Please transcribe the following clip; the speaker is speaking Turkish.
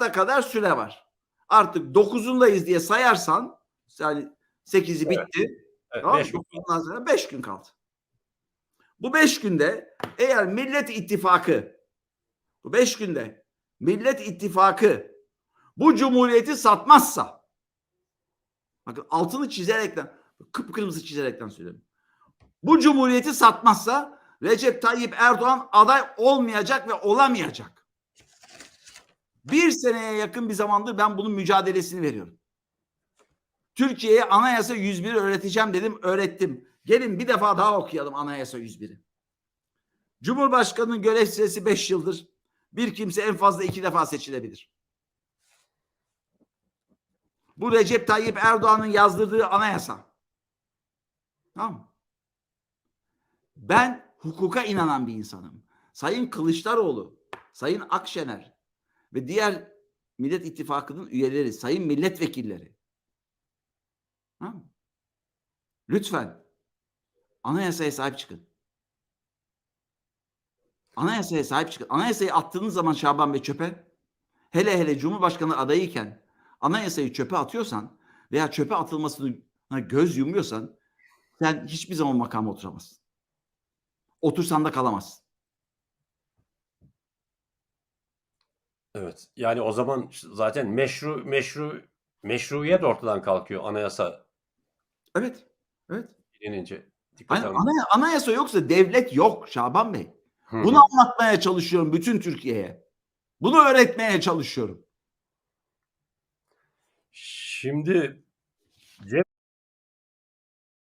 Mart'a kadar süre var. Artık 9'undayız diye sayarsan yani 8'i bitti. Evet, Tamam mı? beş gün. 9'undan sonra 5 gün kaldı. Bu 5 günde eğer Millet İttifakı bu 5 günde Millet İttifakı bu cumhuriyeti satmazsa bakın altını çizerekten kıpkırmızı çizerekten söylüyorum. Bu cumhuriyeti satmazsa Recep Tayyip Erdoğan aday olmayacak ve olamayacak. Bir seneye yakın bir zamandır ben bunun mücadelesini veriyorum. Türkiye'ye Anayasa 101'i öğreteceğim dedim, öğrettim. Gelin bir defa daha okuyalım Anayasa 101'i. Cumhurbaşkanının görev süresi 5 yıldır. Bir kimse en fazla iki defa seçilebilir. Bu Recep Tayyip Erdoğan'ın yazdırdığı anayasa. Tamam? Ben hukuka inanan bir insanım. Sayın Kılıçdaroğlu, Sayın Akşener ve diğer Millet İttifakı'nın üyeleri, sayın milletvekilleri. Mı? Lütfen anayasaya sahip çıkın. Anayasaya sahip çıkın. Anayasayı attığınız zaman Şaban Bey çöpe, hele hele Cumhurbaşkanı adayıyken anayasayı çöpe atıyorsan veya çöpe atılmasına göz yumuyorsan sen hiçbir zaman makama oturamazsın. Otursan da kalamazsın. Evet. Yani o zaman zaten meşru meşru meşruiyet ortadan kalkıyor anayasa Evet. Evet. bilinince. Dikkat alın. anaya- anayasa yoksa devlet yok Şaban Bey. Hı hı. Bunu anlatmaya çalışıyorum bütün Türkiye'ye. Bunu öğretmeye çalışıyorum. Şimdi